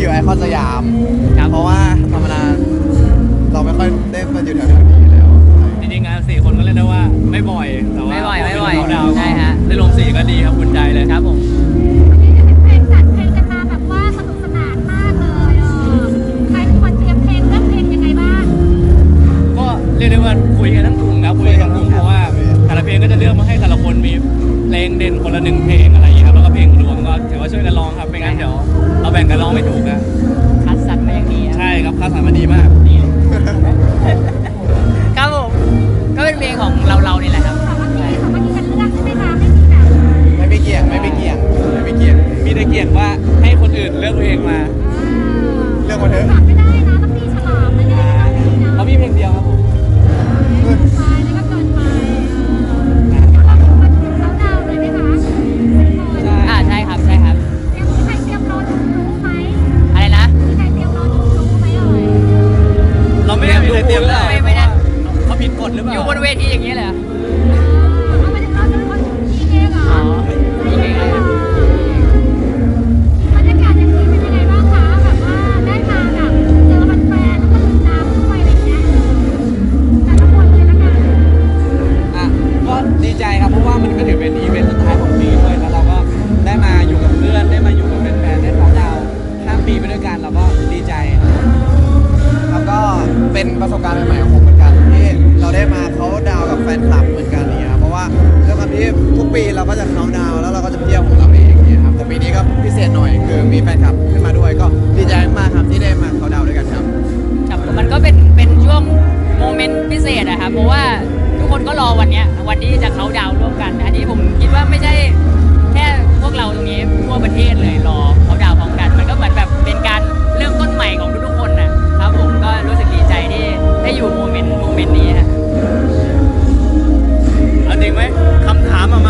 อยู่ไอคอนสยามครัเพราะว่าธรรมดาเราไม่ค่อยได้มาอยู่แถวนี้แล้วจริงๆงานสี่คนก็เล่นได้ว่าไม่บ่อยแต่ว่าไม่บ่อยไม่บ่อยใช่ฮะ ได้ลงสี่ก็ดีครับอุ่นใจเลยครับผม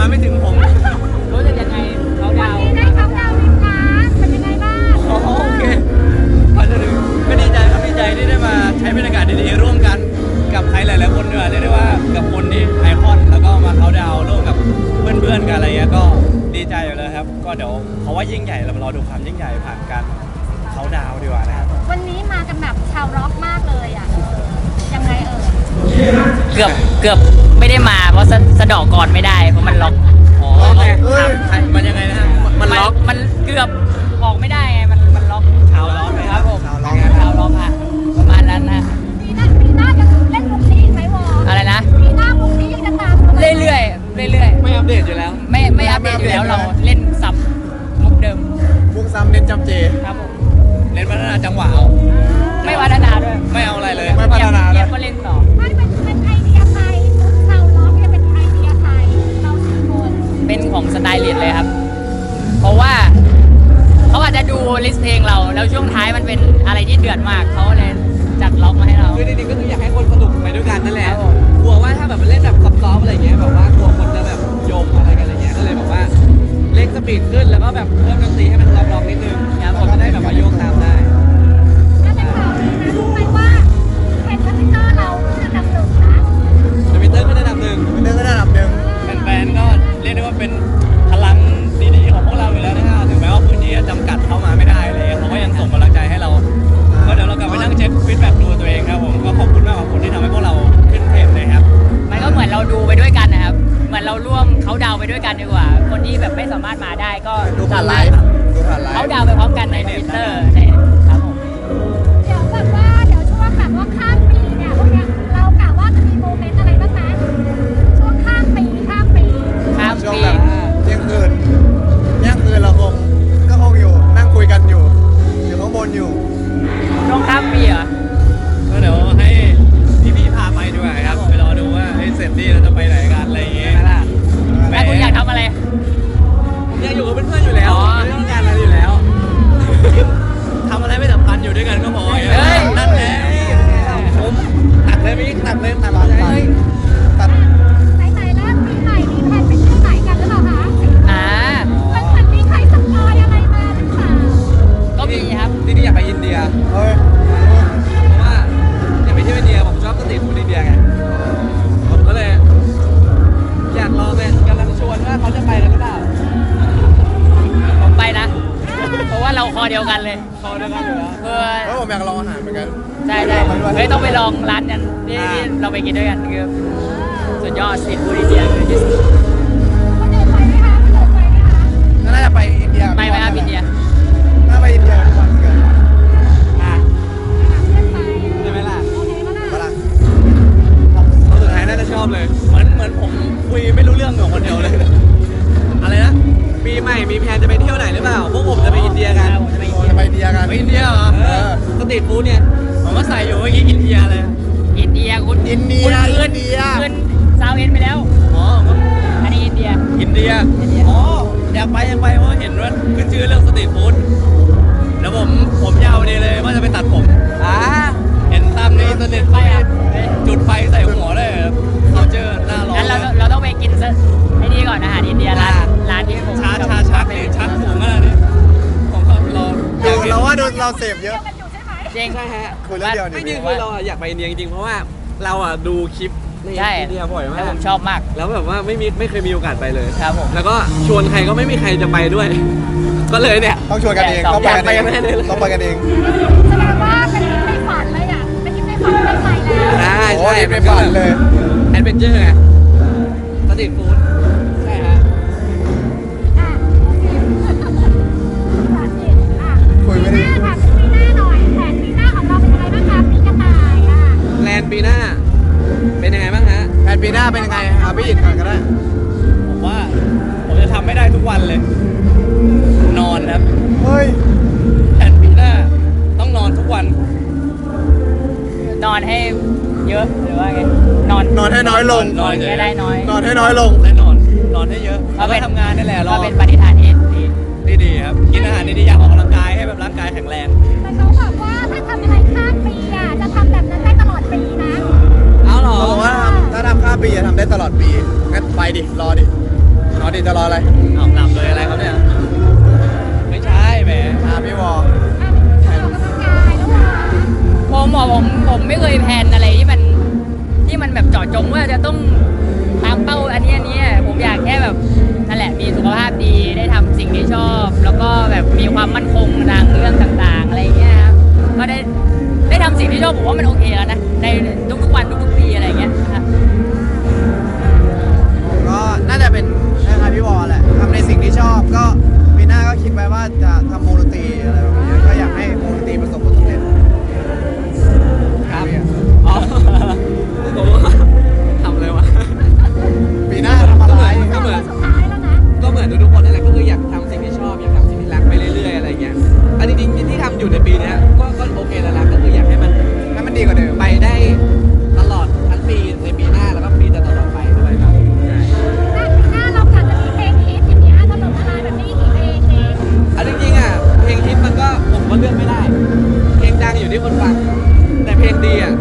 มาไม่ถึงผมรู้สึยังไงเขาดาวได้เขาดาวลิ้าเป็นยังไงบ้างโอเคพันนึงก็ดีใจครับดีใจที่ได้มาใช้บรรยากาศดีๆร่วมกันกับใครหลายๆคนด้วยเรียกได้ว่ากับคนที่ไอคอนแล้วก็มาเขาดาวร่วมกับเพื่อนๆกันอะไรเงี้ยก็ดีใจอยู่เลยครับ ก็เดี๋ยวเพราะว่ายิ่งใหญ่เรามารอดูความยิ่งใหญ่ผ่านการเขาดาวดีกว่านะครับวันนี้มากันแบบชาวร็อกมากเลยอะยังไงเออ เกือบเกือบไม่ได้มาเพราะสะสะดอกก่อนไม่ได้เพราะมันล็อกอ๋อมันยังไงนะมันล็อก มันเกือบออกไม่ได้ไงมันมันล็อก เท้าร้อนไหมครับผมเท้าร้อน เท้าล็อกฮะ เพลงเรา แล้วช่วงท้ายมันเป็นอะไรที่เดือดมากเขาเลยจัดล็อกมาให้เรา คือจริงๆก็คืออยากให้คนสนุกไปด้วยกันนั่นแหละกลัวว่าถ้าแบบมันเล่นแบบซับซ้อนอะไรเงี้ยแบบว่ากลัวคนจะแบบโยมอะไรกันอะไรเงี้ยก็เลยบอกว่าเล่นสปีดขึ้นแล้วก็แบบเพิ่มดนตรีให้มันร้องๆนิดนึงแล้ก็ได้แบบว่าโยกตามได้ียเพราะว่าอยากไปเที่ยวอินเดียผมชอบสตรีทฟู้ดอินเดียไงผมก็เลย อยากลองเลยกำลังชวนว่าเขาจะไปกันหรือเปล่าผมไปนะ เพราะว่าเราคอเดียวกันเลยคอเดียวกันอยู่แล้ว เพื่อเพราะผมอยากลองอาหารเหมือนกัน ใช่ใช่เฮ้ยต้องไปลองร้านนั้นที่ที่เราไปกินด้วยกันคือสุดยอดสตรีทฟู้ดอินเดียคือที่สุด สตรีทฟู้ดเนี่ย ผมก็ใส่อยู่เมื่อกี้อินเดียเลย อินเดียคุณอินเดียคุณอิขึ้นนเดียขึ้นซาวเอ็นไปแล้ว อ๋ออันนี้อินเดีย อินเดีย อินเดีย อ๋อ อยากไปอยากไปเพราะเห็นว่าขึ้นชื่อเรื่องสตรีทฟู้ดแล้วผมผมยาวดีเลยว่าจะไปตัดผม อ่า เห็นตามในอินเทอร์เน็ตไปไปอะ จุดไฟใส่หัวเลยเขาเจอหน้าร้อนงั้นเราเลยเราต้องไปกินซะไอ้นี่ก่อนอาหารอินเดียร้านร้านที่ผมชาชาชักนี่ชักถุงอะไรนี่ผมก็รออดูยากเห็นเราว่าดูเราเสพเยเที่ยอะ จริง ใช่ฮะคุยเรื่องเดียวไม่จนี่ริงคือเราอะอยากไปอินเดียจริงๆเพราะว่าเราอะดูคลิปในใช่ อินเดียบ่อยแล้วมาผกมชอบมาก แล้วแบบว่าไม่มีไม่เคยมีโอกาสไปเลย ครับผม แล้วก็ชวนใครก็ไม่มีใครจะไปด้วย ก็เลยเนี่ย ต้องชวนกันเองแต่ต้องไปกันอยากไปเองกันแน่เลย ต้องไปกันเอง แสดงว่าเป็นทริปในฝันเลยอะ เป็นทริปในฝันไม่ไปแล้วใช่โอ้ใช่ยไม่ฝันเลย แอดเวนเจอร์ไงสตรีทฟู้ด หน้าเป็นยังไงเอาพี่อินก่อนก็ได้ผมว่าผมจะทำไม่ได้ทุกวันเลย นอนครับเฮ้ยแผนปีหน้าต้องนอนทุกวัน นอนให้เยอะหรือว่าไงนอนนอนให้น้อยลง นอนเฉยแค่ได้น้อยนอนให้น้อยลงและนอนนอนให้เยอะก็แล้วเป็ก็นทำงานนี่แหละรก็อเป็นปฏิฐานที่ดีดีดีๆครับ กินอาหารดีๆอยากออกกำลังกายให้แบบร่างกายแข็งแรง แต่เขาบอก ปีจะทำได้ตลอดปี งั้นไปดิ รอดิ รอดิจะรออะไรเอาหลับเลยอะไรครับเนี่ย ไม่ใช่แหมอ่าพี่วออะออกกำลังกายแล้วเหรอผมบอกผมผมไม่เคยแพลนอะไรที่มันที่มันแบบเจาะจงว่าจะต้องตามเป้าอันนี้อันนี้ผมอยากแค่แบบนั่นแหละมีสุขภาพดีได้ทำสิ่งที่ชอบ แล้วก็แบบมีความมั่นคงทางเรื่องต่างๆ อะไรเงี้ยครับก็ได้ได้ทำสิ่งที่ชอบผมว่ามันโอเคแล้วนะในทุกๆวันทุกๆปีอะไรเงี้ย ทำในสิ่งที่ชอบ ก็ปีหน้าก็คิดไว้ว่าจะทำวงดนตรี มันก็ผมก็เลือกไม่ได้ เพลงดังอยู่ที่คนฟัง แต่เพลงดีอะ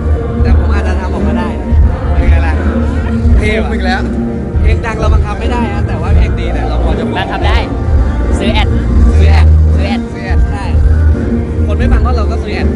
แต่ผมอาจจะทำออกมาได้เป็นไงล่ะเท่เทมว่ะอีกแล้ว เพลงดังเราบังคับไม่ได้ฮะแต่ว่าเพลงดีเนี่ยเราพอจะบบัอกงคับได้ ซื้อแอดซื้อแอดซื้อแอดเสียดใช่คนไม่ฟังก็เราก็ซื้อแอด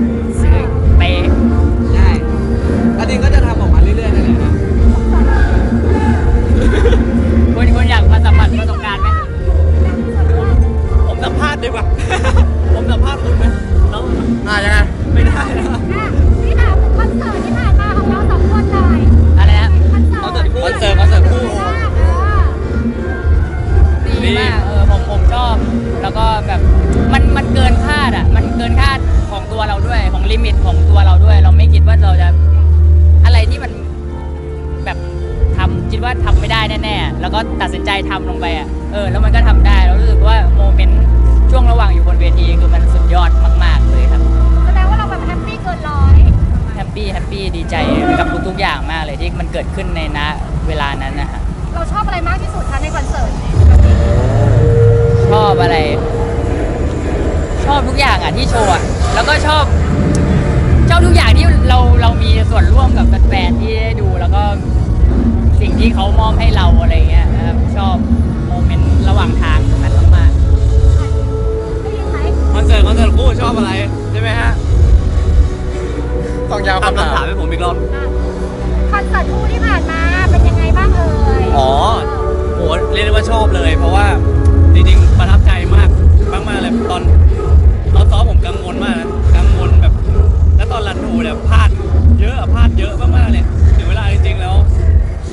กินคาดของตัวเราด้วยของลิมิตของตัวเราด้วย เราไม่คิดว่าเราจะอะไรที่มันแบบทำคิดว่าทำไม่ได้แน่ๆแล้วก็ตัดสินใจทำลงไปอะเออแล้วมันก็ทำได้แล้วรู้สึกว่าโมเมนต์ช่วงระหว่างอยู่บนเวทีคือมันสุดยอดมาก ๆเลยครับแสดงว่าเราแบบแฮปปี้เกินร้อยแฮปปี้แฮปปี้ดีใจกับทุกๆอย่างมากเลยที่มันเกิดขึ้นในณเวลานั้นนะฮะเราชอบอะไรมากที่สุดคะในคอนเสิร์ตชอบอะไร ชอบทุกอย่างอะที่โชว์อะแล้วก็ชอบ ชอบทุกอย่างที่เราเรามีส่วนร่วมกับแฟนๆที่ได้ดูแล้วก็สิ่งที่เขามอบให้เราอะไรเงี้ยนะครับชอบโมเมนต์ระหว่างทางตรงนั้นมากได้ยินไหมคอนเสิร์ตคอนเสิร์ตคู่ชอบอะไรใช่ไหมฮะต้องยาวทำคำถาคำถามมให้ผมอีกรอบอะคอนเสิร์ตคู่ที่ผ่านมาเป็นยังไงบ้างเอ่ยอ๋อโหเรียกได้ว่าชอบเลย เพราะว่าจริงๆประทับใจมากมากๆเลยตอนตอน ซ้อมผมกังวลมากนะกังวลแบบ แล้วตอนรันโหเนี่ยพลาดเยอะอะพลาดเยอะมากๆเลยถึงเวลาจริงๆแล้ว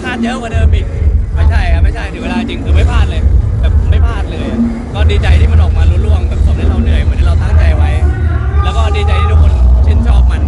พลาดเยอะกว่าเดิมอีกไม่ใช่ครับไม่ใช่ถึงเวลาจริงคือไม่พลาดเลย แบบไม่พลาดเลย ก็ดีใจที่มันออกมาลุล่วงแบบสมที่เราเหนื่อยเหมือนที่เราตั้งใจไว้ แล้วก็ดีใจที่ทุกคนชื่นชอบมัน